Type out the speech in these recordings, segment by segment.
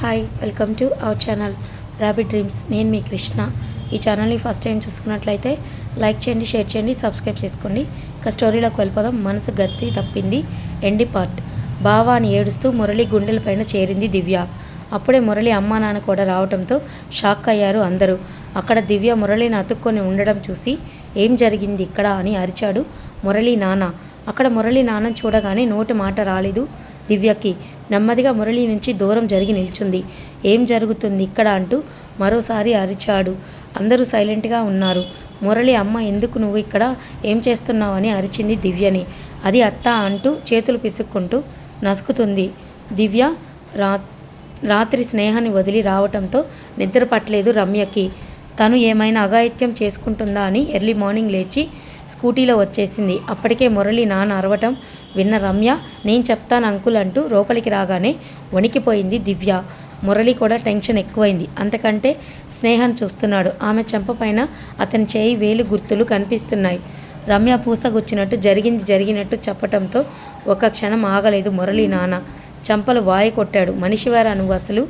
Hi welcome to our channel rabbit dreams. నేను మీ కృష్ణ. ఈ ఛానల్ని ఫస్ట్ టైం చూసుకున్నట్లయితే లైక్ చేయండి షేర్ చేయండి సబ్స్క్రైబ్ చేసుకోండి. ఇక స్టోరీలోకి వెళ్ళిపోదాం. మనసు గత్తి తప్పింది. ఎండి పార్ట్. బావా అని ఏడుస్తూ మురళి గుండెల పైన చేరింది దివ్య. అప్పుడే మురళి అమ్మా నాన్న కూడా రావడంతో షాక్ అయ్యారు అందరూ. అక్కడ దివ్య మురళిని అతుక్కొని ఉండడం చూసి ఏం జరిగింది ఇక్కడ? అని అరిచాడు మురళి నాన్న. అక్కడ మురళి నాన్నని చూడగానే నోటి మాట రాలేదు దివ్యకి. నెమ్మదిగా మురళి నుంచి దూరం జరిగి నిల్చుంది. ఏం జరుగుతుంది ఇక్కడ? అంటూ మరోసారి అరిచాడు. అందరూ సైలెంట్గా ఉన్నారు. మురళి అమ్మ ఎందుకు నువ్వు ఇక్కడ? ఏం చేస్తున్నావు అని అరిచింది దివ్యని. అది అత్త అంటూ చేతులు పిసుక్కుంటూ నసుకుతుంది. దివ్య రా రాత్రి స్నేహాన్ని వదిలి రావటంతో నిద్ర పట్టలేదు రమ్యకి. తను ఏమైనా అఘాయిత్యం చేసుకుంటుందా అని ఎర్లీ మార్నింగ్ లేచి స్కూటీలో వచ్చేసింది. అప్పటికే మురళి నాన్న అరవటం విన్న రమ్య నేను చెప్తాను అంకుల్ అంటూ లోపలికి రాగానే వణికిపోయింది దివ్య. మురళి కూడా టెన్షన్ ఎక్కువైంది. అంతకంటే స్నేహం చూస్తున్నాడు. ఆమె చెంప పైన అతని చేయి వేలు గుర్తులు కనిపిస్తున్నాయి. రమ్య పూసగుచ్చినట్టు జరిగింది జరిగినట్టు చెప్పటంతో ఒక క్షణం ఆగలేదు మురళి నాన్న. చంపలు వాయి కొట్టాడు. మనిషివారా నువ్వు అసలు?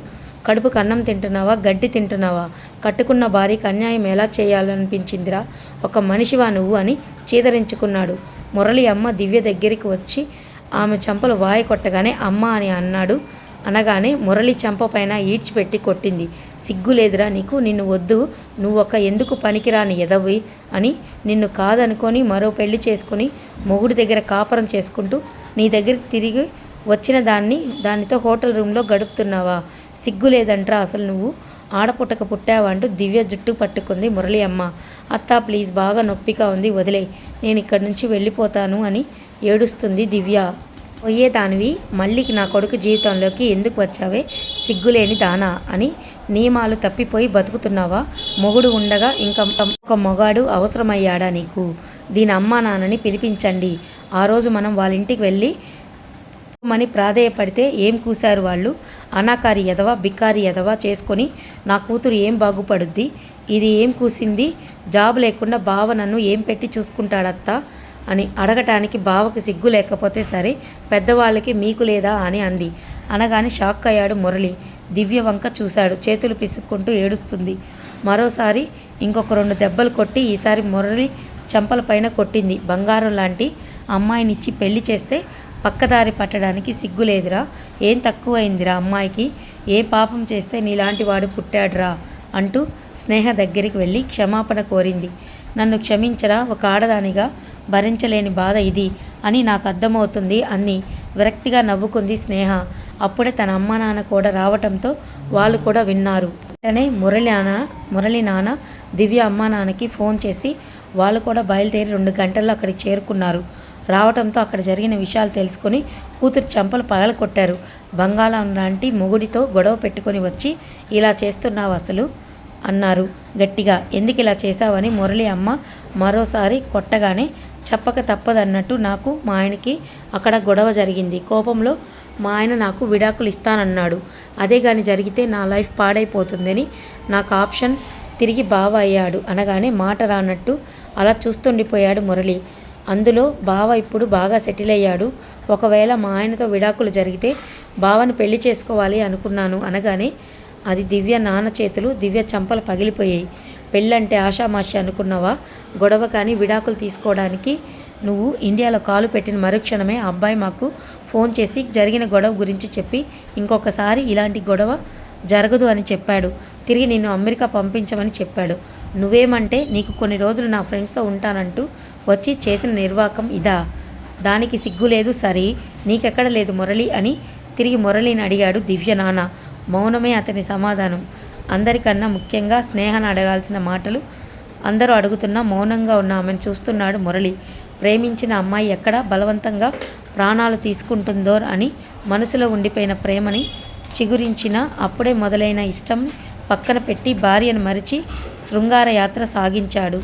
కడుపు కన్నం తింటున్నావా? గడ్డి తింటున్నావా? కట్టుకున్న భార్యకి అన్యాయం ఎలా చేయాలనిపించిందిరా? ఒక మనిషివా నువ్వు? అని చీదరించుకున్నాడు. మురళి అమ్మ దివ్య దగ్గరికి వచ్చి ఆమె చెంపలు వాయి కొట్టగానే అమ్మ అని అన్నాడు. అనగానే మురళి చెంప పైన ఈడ్చిపెట్టి కొట్టింది. సిగ్గు లేదురా నీకు నిన్ను వద్దు. నువ్వు ఒక ఎందుకు పనికిరాని ఎదవి అని నిన్ను కాదనుకొని మరో పెళ్ళి చేసుకొని మొగుడి దగ్గర కాపురం చేసుకుంటూ నీ దగ్గరికి తిరిగి వచ్చిన దాన్ని దానితో హోటల్ రూమ్లో గడుపుతున్నావా? సిగ్గు లేదంట్రా అసలు నువ్వు. ఆడపుట్టక పుట్టావంటూ దివ్య జుట్టు పట్టుకుంది మురళి అమ్మ అత్త ప్లీజ్ బాగా నొప్పిగా ఉంది వదిలే. నేను ఇక్కడి నుంచి వెళ్ళిపోతాను అని ఏడుస్తుంది దివ్య. పోయేదానివి మళ్ళీ నా కొడుకు జీవితంలోకి ఎందుకు వచ్చావే? సిగ్గులేని దానా? అని నియమాలు తప్పిపోయి బతుకుతున్నావా? మొగుడు ఉండగా ఇంకా ఒక మొగాడు అవసరమయ్యాడా నీకు? దీని అమ్మా నాన్నని పిలిపించండి. ఆ రోజు మనం వాళ్ళ ఇంటికి వెళ్ళి మని ప్రాధేయపడితే ఏం కూశారు వాళ్ళు? అనాకారి ఎదవా బిక్కారి ఎదవా చేసుకొని నా కూతురు ఏం బాగుపడుద్ది? ఇది ఏం కూసింది? జాబ్ లేకుండా బావ నన్ను ఏం పెట్టి చూసుకుంటాడత్తా? అని అడగటానికి బావకి సిగ్గు లేకపోతే సరే పెద్దవాళ్ళకి మీకు లేదా అని అంది. అనగానే షాక్ అయ్యాడు మురళి. దివ్య వంక చూశాడు. చేతులు పిసుక్కుంటూ ఏడుస్తుంది. మరోసారి ఇంకొక రెండు దెబ్బలు కొట్టి ఈసారి మురళి చెంపల పైన కొట్టింది. బంగారం లాంటి అమ్మాయినిచ్చి పెళ్ళి చేస్తే పక్కదారి పట్టడానికి సిగ్గు లేదురా ఏం తక్కువైందిరా అమ్మాయికి? ఏ పాపం చేస్తే నీలాంటి వాడు పుట్టాడురా? అంటూ స్నేహ దగ్గరికి వెళ్ళి క్షమాపణ కోరింది. నన్ను క్షమించరా ఒక ఆడదానిగా భరించలేని బాధ ఇది అని నాకు అర్థమవుతుంది అని విరక్తిగా నవ్వుకుంది స్నేహ. అప్పుడే తన అమ్మ నాన్న కూడా రావటంతో వాళ్ళు కూడా విన్నారు. వెంటనే మురళి నాన్న మురళి నాన్న దివ్య అమ్మ నాన్నకి ఫోన్ చేసి వాళ్ళు కూడా బయలుదేరి రెండు గంటల్లో అక్కడికి చేరుకున్నారు. రావటంతో అక్కడ జరిగిన విషయాలు తెలుసుకొని కూతురు చంపలు పగల కొట్టారు బంగాళం లాంటి మొగుడితో గొడవ పెట్టుకొని వచ్చి ఇలా చేస్తున్నావు అసలు? అన్నారు. గట్టిగా ఎందుకు ఇలా చేశావని మురళి అమ్మ మరోసారి కొట్టగానే చెప్పక తప్పదన్నట్టు నాకు మా ఆయనకి అక్కడ గొడవ జరిగింది. కోపంలో మా ఆయన నాకు విడాకులు ఇస్తానన్నాడు. అదే కానీ జరిగితే నా లైఫ్ పాడైపోతుందని నాకు ఆప్షన్ తిరిగి బావ అయ్యాడు. అనగానే మాట రానట్టు అలా చూస్తుండిపోయాడు మురళి. అందులో బావ ఇప్పుడు బాగా సెటిల్ అయ్యాడు. ఒకవేళ మా ఆయనతో విడాకులు జరిగితే బావను పెళ్ళి చేసుకోవాలి అనుకున్నాను అనగానే అది దివ్య నాన్న చేతులు దివ్య చంపలు పగిలిపోయాయి. పెళ్ళంటే ఆషామాషి అనుకున్నావా? గొడవ కానీ విడాకులు తీసుకోవడానికి నువ్వు ఇండియాలో కాలు పెట్టిన మరుక్షణమే అబ్బాయి మాకు ఫోన్ చేసి జరిగిన గొడవ గురించి చెప్పి ఇంకొకసారి ఇలాంటి గొడవ జరగదు అని చెప్పాడు. తిరిగి నిన్ను అమెరికా పంపించమని చెప్పాడు. నువ్వేమంటే నీకు కొన్ని రోజులు నా ఫ్రెండ్స్తో ఉంటానంటూ వచ్చి చేసిన నిర్వాకం ఇదా? దానికి సిగ్గు లేదు సరే నీకెక్కడ లేదు మురళి అని తిరిగి మురళిని అడిగాడు దివ్య నాన్న. మౌనమే అతని సమాధానం. అందరికన్నా ముఖ్యంగా స్నేహను అడగాల్సిన మాటలు అందరూ అడుగుతున్నా మౌనంగా ఉన్న ఆమెను చూస్తున్నాడు మురళి. ప్రేమించిన అమ్మాయి ఎక్కడ? బలవంతంగా ప్రాణాలు తీసుకుంటుందో అని మనసులో ఉండిపోయిన ప్రేమని చిగురించిన అప్పుడే మొదలైన ఇష్టం పక్కన పెట్టి భార్యను మరిచి శృంగార యాత్ర సాగించాడు.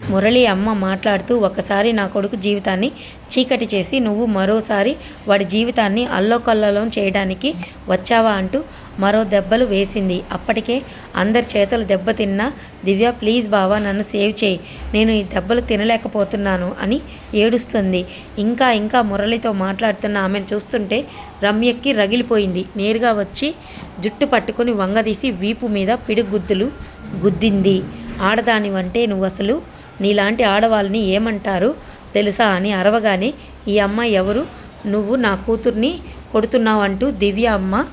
మురళి అమ్మ మాట్లాడుతూ ఒకసారి నా కొడుకు జీవితాన్ని చీకటి చేసి నువ్వు మరోసారి వాడి జీవితాన్ని అల్లోకల్లోలం చేయడానికి వచ్చావా? అంటూ మరో దెబ్బలు వేసింది. అప్పటికే అందరి చేతులు దెబ్బతిన్న దివ్య ప్లీజ్ బావా నన్ను సేవ్ చేయి. నేను ఈ దెబ్బలు తినలేకపోతున్నాను అని ఏడుస్తుంది. ఇంకా ఇంకా మురళితో మాట్లాడుతున్న ఆమెను చూస్తుంటే రమ్యకి రగిలిపోయింది. నేరుగా వచ్చి జుట్టు పట్టుకుని వంగదీసి వీపు మీద పిడుగుద్దులు గుద్దింది. ఆడదానివంటే నువ్వు అసలు నీలాంటి ఆడవాళ్ళని ఏమంటారు తెలుసా అని అరవగానే ఈ అమ్మాయి ఎవరు? నువ్వు నా కూతుర్ని కొడుతున్నావంటూ దివ్య అమ్మ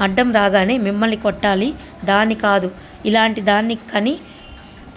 అడ్డం రాగానే మిమ్మల్ని కొట్టాలి? దాన్ని కాదు. ఇలాంటి దాన్ని కని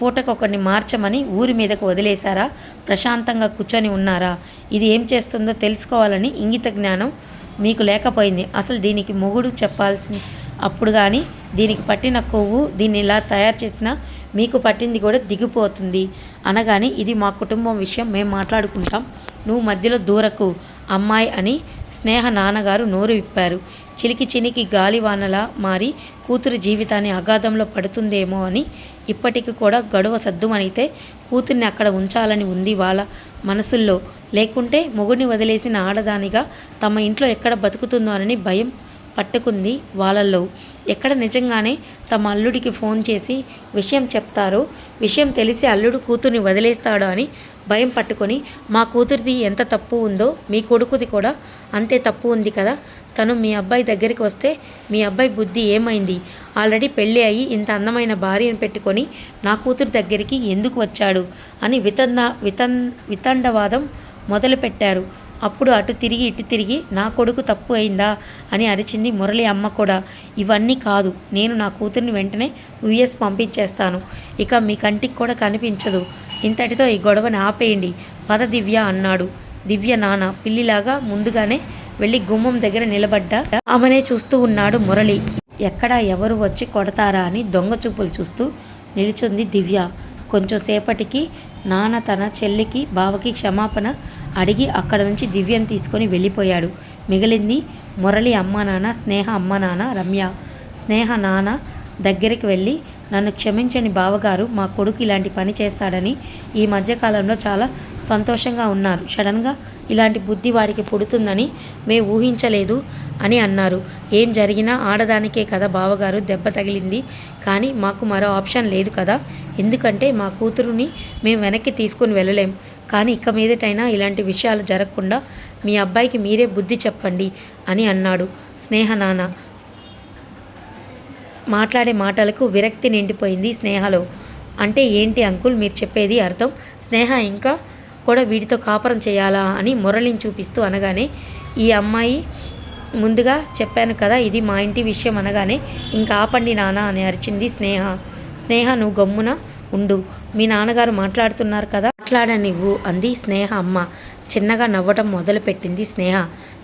పూటకొకరిని మార్చమని ఊరి మీదకు వదిలేశారా? ప్రశాంతంగా కూర్చొని ఉన్నారా? ఇది ఏం చేస్తుందో తెలుసుకోవాలని ఇంగిత జ్ఞానం మీకు లేకపోయింది. అసలు దీనికి మొగుడు చెప్పాల్సింది అప్పుడు కానీ దీనికి పట్టిన కొవ్వు దీన్ని ఇలా తయారు చేసినా మీకు పట్టింది కూడా దిగిపోతుంది. అనగానే ఇది మా కుటుంబం విషయం మేము మాట్లాడుకుంటాం. నువ్వు మధ్యలో దూరకు అమ్మాయి అని స్నేహ నాన్నగారు నోరు విప్పారు. చిలికి చినికి గాలివానలా మారి కూతురు జీవితాన్ని అగాధంలో పడుతుందేమో అని ఇప్పటికి కూడా గడువ సద్దుమనైతే కూతుర్ని అక్కడ ఉంచాలని ఉంది వాళ్ళ మనసుల్లో. లేకుంటే మొగుడిని వదిలేసిన ఆడదానిగా తమ ఇంట్లో ఎక్కడ బతుకుతుందోనని భయం పట్టుకుంది వాళ్ళల్లో. ఎక్కడ నిజంగానే తమ అల్లుడికి ఫోన్ చేసి విషయం చెప్తారో విషయం తెలిసి అల్లుడు కూతుర్ని వదిలేస్తాడో అని భయం పట్టుకొని మా కూతురిది ఎంత తప్పు ఉందో మీ కొడుకుది కూడా అంతే తప్పు ఉంది కదా తను మీ అబ్బాయి దగ్గరికి వస్తే మీ అబ్బాయి బుద్ధి ఏమైంది? ఆల్రెడీ పెళ్ళి అయ్యి ఇంత అందమైన భార్యను పెట్టుకొని నా కూతురు దగ్గరికి ఎందుకు వచ్చాడు? అని వితండ వితన్ వితండవాదం మొదలుపెట్టారు. అప్పుడు అటు తిరిగి ఇటు తిరిగి నా కొడుకు తప్పు అయిందా అని అరిచింది మురళి అమ్మ కూడా. ఇవన్నీ కాదు నేను నా కూతుర్ని వెంటనే యుఎస్ పంపించేస్తాను. ఇక మీ కంటికి కూడా కనిపించదు. ఇంతటితో ఈ గొడవని ఆపేయండి పద దివ్య అన్నాడు. దివ్య నాన్న పిల్లిలాగా ముందుగానే వెళ్ళి గుమ్మం దగ్గర నిలబడ్డా. ఆమెనే చూస్తూ ఉన్నాడు మురళి. ఎక్కడా ఎవరు వచ్చి కొడతారా అని దొంగ చూపులు చూస్తూ నిలుచుంది దివ్య. కొంచెం సేపటికి నాన్న తన చెల్లికి బావకి క్షమాపణ అడిగి అక్కడ నుంచి దివ్యను తీసుకొని వెళ్ళిపోయాడు. మిగిలింది మురళి అమ్మ నాన్న స్నేహ అమ్మ నాన్న రమ్య. స్నేహ నాన్న దగ్గరికి వెళ్ళి నన్ను క్షమించని బావగారు మా కొడుకు ఇలాంటి పని చేస్తాడని ఈ మధ్యకాలంలో చాలా సంతోషంగా ఉన్నారు. సడన్గా ఇలాంటి బుద్ధి వాడికి పుడుతుందని మేము ఊహించలేదు అని అన్నారు. ఏం జరిగినా ఆడదానికే కదా బావగారు దెబ్బ తగిలింది. కానీ మాకు మరో ఆప్షన్ లేదు కదా. ఎందుకంటే మా కూతురుని మేము వెనక్కి తీసుకుని వెళ్ళలేం. కానీ ఇక మీదటైనా ఇలాంటి విషయాలు జరగకుండా మీ అబ్బాయికి మీరే బుద్ధి చెప్పండి అని అన్నాడు స్నేహ నాన్న మాట్లాడే మాటలకు విరక్తి నిండిపోయింది స్నేహలో. అంటే ఏంటి అంకుల్ మీరు చెప్పేది అర్థం? స్నేహ ఇంకా కూడా వీటితో కాపురం చేయాలా అని మురళిని చూపిస్తూ అనగానే ఈ అమ్మాయి ముందుగా చెప్పాను కదా ఇది మా ఇంటి విషయం అనగానే ఇంకా ఆపండి నాన్న అని అరిచింది స్నేహ. స్నేహ నువ్వు గమ్మున ఉండు. మీ నాన్నగారు మాట్లాడుతున్నారు కదా మాట్లాడనివ్వు అంది స్నేహ అమ్మ. చిన్నగా నవ్వటం మొదలుపెట్టింది స్నేహ.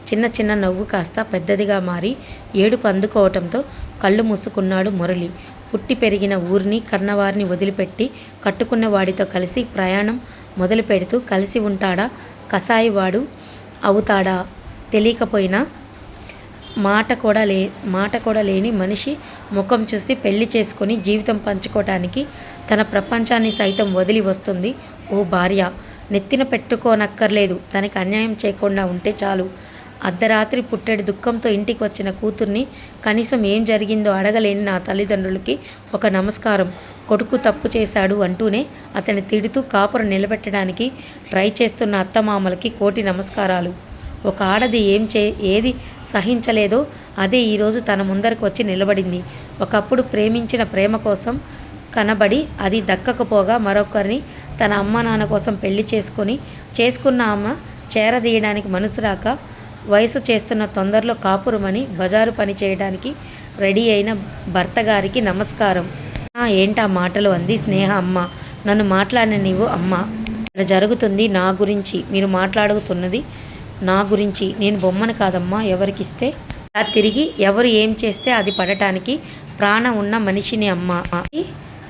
చిన్న చిన్న నవ్వు కాస్త పెద్దదిగా మారి ఏడుపు అందుకోవటంతో కళ్ళు మూసుకున్నాడు మురళి. పుట్టి పెరిగిన ఊరిని కన్నవారిని వదిలిపెట్టి కట్టుకున్న వాడితో కలిసి ప్రయాణం మొదలు పెడుతూ కలిసి ఉంటాడా? కసాయివాడు అవుతాడా? తెలియకపోయినా మాట కూడా లే మాట కూడా లేని మనిషి ముఖం చూసి పెళ్ళి చేసుకొని జీవితం పంచుకోవటానికి తన ప్రపంచాన్ని సైతం వదిలి వస్తుంది. ఓ భార్య నెత్తిన పెట్టుకోనక్కర్లేదు. తనకి అన్యాయం చేయకుండా ఉంటే చాలు. అర్ధరాత్రి పుట్టెడు దుఃఖంతో ఇంటికి వచ్చిన కూతుర్ని కనీసం ఏం జరిగిందో అడగలేని నా తల్లిదండ్రులకి ఒక నమస్కారం. కొడుకు తప్పు చేశాడు అంటూనే అతని తిడుతూ కాపురం నిలబెట్టడానికి ట్రై చేస్తున్న అత్తమామలకి కోటి నమస్కారాలు. ఒక ఆడది ఏం చే ఏది సహించలేదో అదే ఈరోజు తన ముందరకు వచ్చి నిలబడింది. ఒకప్పుడు ప్రేమించిన ప్రేమ కోసం కనబడి అది దక్కకపోగా మరొకరిని తన అమ్మ నాన్న కోసం పెళ్ళి చేసుకొని చేసుకున్న అమ్మ చేరదీయడానికి మనసు రాక వయసు చేస్తున్న తొందరలో కాపురమని బజారు పని చేయడానికి రెడీ అయిన భర్త గారికి నమస్కారం. "ఆ, ఏంటా మాటలు అంది స్నేహ అమ్మ. నన్ను మాట్లాడిన నీవు అమ్మ. ఇక్కడ జరుగుతుంది నా గురించి మీరు మాట్లాడుతున్నది నా గురించి నేను బొమ్మను కాదమ్మా ఎవరికిస్తే? అలా తిరిగి ఎవరు ఏం చేస్తే అది పడటానికి ప్రాణం ఉన్న మనిషిని అమ్మ.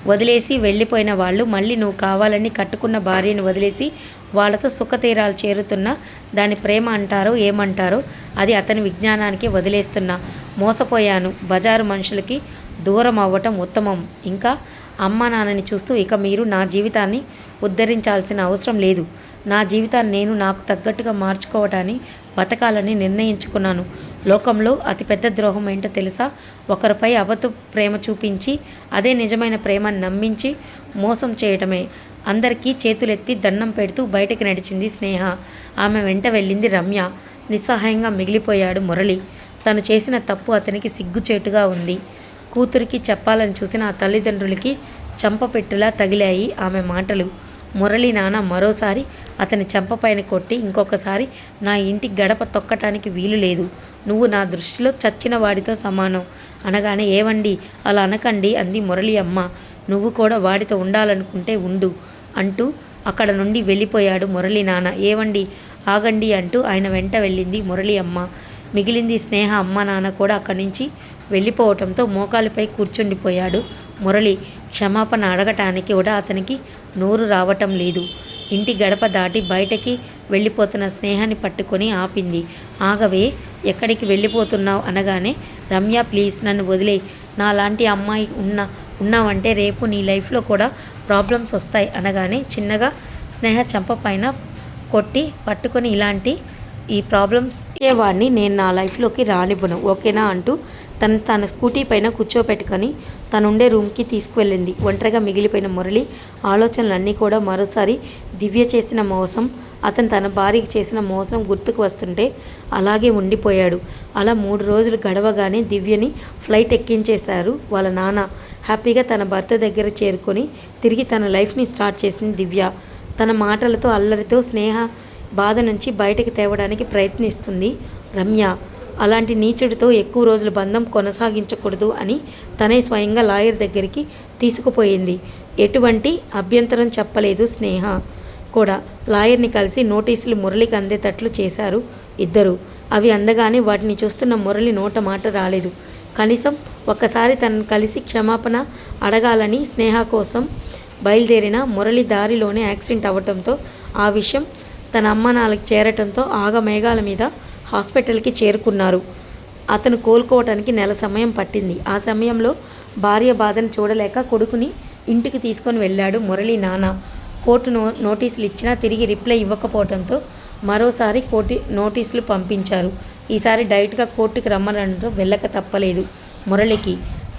వదిలేసి వెళ్ళిపోయిన వాళ్ళు మళ్ళీ నువ్వు కావాలని కట్టుకున్న భార్యను వదిలేసి వాళ్ళతో సుఖతీరాలు చేరుతున్న దాని ప్రేమ అంటారో ఏమంటారో అది అతని విజ్ఞానానికి వదిలేస్తున్నా. మోసపోయాను. బజారు మనుషులకి దూరం అవ్వటం ఉత్తమం. ఇంకా అమ్మ నాన్నని చూస్తూ ఇక మీరు నా జీవితాన్ని ఉద్ధరించాల్సిన అవసరం లేదు. నా జీవితాన్ని నేను నాకు తగ్గట్టుగా మార్చుకోవటాన్ని బతకాలని నిర్ణయించుకున్నాను. లోకంలో అతిపెద్ద ద్రోహం ఏంటో తెలుసా? ఒకరిపై అబద్ధ ప్రేమ చూపించి అదే నిజమైన ప్రేమను నమ్మించి మోసం చేయటమే. అందరికీ చేతులెత్తి దండం పెడుతూ బయటకు నడిచింది స్నేహ. ఆమె వెంట వెళ్ళింది రమ్య. నిస్సహాయంగా మిగిలిపోయాడు మురళి. తను చేసిన తప్పు అతనికి సిగ్గుచేటుగా ఉంది. కూతురికి చెప్పాలని చూసిన ఆ తల్లిదండ్రులకి చంపపెట్టులా తగిలాయి ఆమె మాటలు. మురళి నాన్న మరోసారి అతని చెంపపైన కొట్టి ఇంకొకసారి నా ఇంటి గడప తొక్కటానికి వీలు లేదు. నువ్వు నా దృష్టిలో చచ్చిన వాడితో సమానం. అనగానే ఏవండి? అలా అనకండి అంది మురళి అమ్మ. నువ్వు కూడా వాడితో ఉండాలనుకుంటే ఉండు అంటూ అక్కడ నుండి వెళ్ళిపోయాడు మురళి నాన్న. ఏవండి? ఆగండి అంటూ ఆయన వెంట వెళ్ళింది మురళి అమ్మ. మిగిలింది స్నేహ అమ్మ నాన్న కూడా అక్కడి నుంచి వెళ్ళిపోవటంతో మోకాలిపై కూర్చుండిపోయాడు మురళి. క్షమాపణ అడగటానికి కూడా అతనికి నోరు రావటం లేదు. ఇంటి గడప దాటి బయటకి వెళ్ళిపోతున్న స్నేహాన్ని పట్టుకొని ఆపింది. ఆగవే ఎక్కడికి వెళ్ళిపోతున్నావు అనగానే రమ్య ప్లీజ్ నన్ను వదిలే నాలాంటి అమ్మాయి ఉన్న ఉన్నావంటే రేపు నీ లైఫ్లో కూడా ప్రాబ్లమ్స్ వస్తాయి అనగానే చిన్నగా స్నేహ చంప పైన కొట్టి పట్టుకొని ఇలాంటి ఈ ప్రాబ్లమ్స్ వాడిని నేను నా లైఫ్లోకి రానివ్వను ఓకేనా అంటూ తను తన స్కూటీ పైన కూర్చోపెట్టుకొని తనుండే రూమ్కి తీసుకువెళ్ళింది. ఒంటరిగా మిగిలిపోయిన మురళి ఆలోచనలన్నీ కూడా మరోసారి దివ్య చేసిన మోసం అతను తన భార్యకి చేసిన మోసం గుర్తుకు వస్తుంటే అలాగే ఉండిపోయాడు. అలా మూడు రోజులు గడవగానే దివ్యని ఫ్లైట్ ఎక్కించేశారు వాళ్ళ నాన్న. హ్యాపీగా తన భర్త దగ్గర చేరుకొని తిరిగి తన లైఫ్ని స్టార్ట్ చేసింది దివ్య. తన మాటలతో అల్లరితో స్నేహ బాధ నుంచి బయటకు తేవడానికి ప్రయత్నిస్తుంది రమ్య. అలాంటి నీచుడితో ఎక్కువ రోజులు బంధం కొనసాగించకూడదు అని తనే స్వయంగా లాయర్ దగ్గరికి తీసుకుపోయింది. ఎటువంటి అభ్యంతరం చెప్పలేదు స్నేహ. కూడా లాయర్ని కలిసి నోటీసులు మురళికి అందేటట్లు చేశారు ఇద్దరు. అవి అందగానే వాటిని చూస్తున్న మురళి నోట మాట రాలేదు. కనీసం ఒక్కసారి తనను కలిసి క్షమాపణ అడగాలని స్నేహ కోసం బయలుదేరిన మురళి దారిలోనే యాక్సిడెంట్ అవ్వటంతో ఆ విషయం తన అమ్మ నాన్నకి చేరటంతో ఆగమేఘాల మీద హాస్పిటల్కి చేరుకున్నారు. అతను కోలుకోవటానికి నెల సమయం పట్టింది. ఆ సమయంలో భార్య బాధను చూడలేక కొడుకుని ఇంటికి తీసుకొని వెళ్ళాడు మురళి నాన్న. కోర్టు నో నోటీసులు ఇచ్చినా తిరిగి రిప్లై ఇవ్వకపోవడంతో మరోసారి కోర్టు నోటీసులు పంపించారు. ఈసారి డైరెక్ట్గా కోర్టుకి రమ్మనడంతో వెళ్ళక తప్పలేదు మురళికి.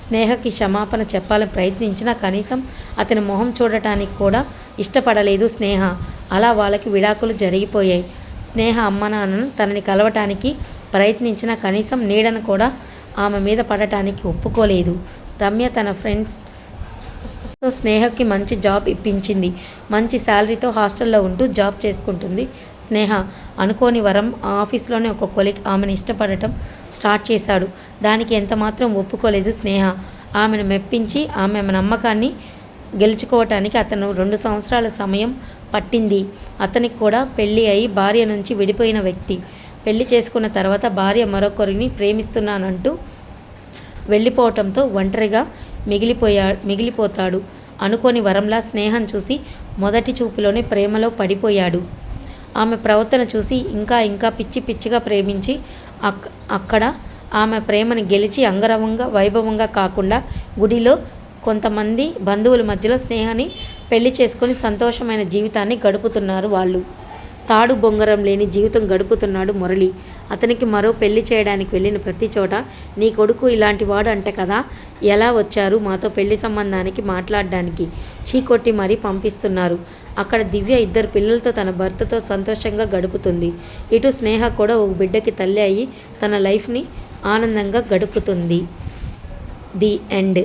స్నేహకి క్షమాపణ చెప్పాలని ప్రయత్నించినా కనీసం అతని మొహం చూడటానికి కూడా ఇష్టపడలేదు స్నేహ. అలా వాళ్ళకి విడాకులు జరిగిపోయాయి. స్నేహ అమ్మ నాన్నను తనని కలవటానికి ప్రయత్నించిన కనీసం నీడను కూడా ఆమె మీద పడటానికి ఒప్పుకోలేదు. రమ్య తన ఫ్రెండ్స్తో స్నేహకి మంచి జాబ్ ఇప్పించింది. మంచి శాలరీతో హాస్టల్లో ఉంటూ జాబ్ చేసుకుంటుంది స్నేహ. అనుకోని వరం ఆ ఆఫీస్లోనే ఒక కొలిక్ ఆమెను ఇష్టపడటం స్టార్ట్ చేశాడు. దానికి ఎంతమాత్రం ఒప్పుకోలేదు స్నేహ. ఆమెను మెప్పించి ఆమె నమ్మకాన్ని గెలుచుకోవటానికి అతను రెండు సంవత్సరాల సమయం పట్టింది. అతనికి కూడా పెళ్ళి అయి భార్య నుంచి విడిపోయిన వ్యక్తి. పెళ్ళి చేసుకున్న తర్వాత భార్య మరొకరిని ప్రేమిస్తున్నానంటూ వెళ్ళిపోవటంతో ఒంటరిగా మిగిలిపోయా మిగిలిపోతాడు. అనుకోని వరంలా స్నేహం చూసి మొదటి చూపులోనే ప్రేమలో పడిపోయాడు. ఆమె ప్రవర్తన చూసి ఇంకా ఇంకా పిచ్చి పిచ్చిగా ప్రేమించి అక్ అక్కడ ఆమె ప్రేమను గెలిచి అంగరవంగా వైభవంగా కాకుండా గుడిలో కొంతమంది బంధువుల మధ్యలో స్నేహాన్ని పెళ్ళి చేసుకొని సంతోషమైన జీవితాన్ని గడుపుతున్నారు వాళ్ళు. తాడు బొంగరం లేని జీవితం గడుపుతున్నాడు మురళి. అతనికి మరో పెళ్ళి చేయడానికి వెళ్ళిన ప్రతి చోట నీ కొడుకు ఇలాంటి వాడు అంట కదా ఎలా వచ్చారు మాతో పెళ్ళి సంబంధానికి మాట్లాడడానికి? చీకొట్టి మరీ పంపిస్తున్నారు. అక్కడ దివ్య ఇద్దరు పిల్లలతో తన భర్తతో సంతోషంగా గడుపుతుంది. ఇటు స్నేహ కూడా ఒక బిడ్డకి తల్లి అయ్యి తన లైఫ్ని ఆనందంగా గడుపుతుంది. The end.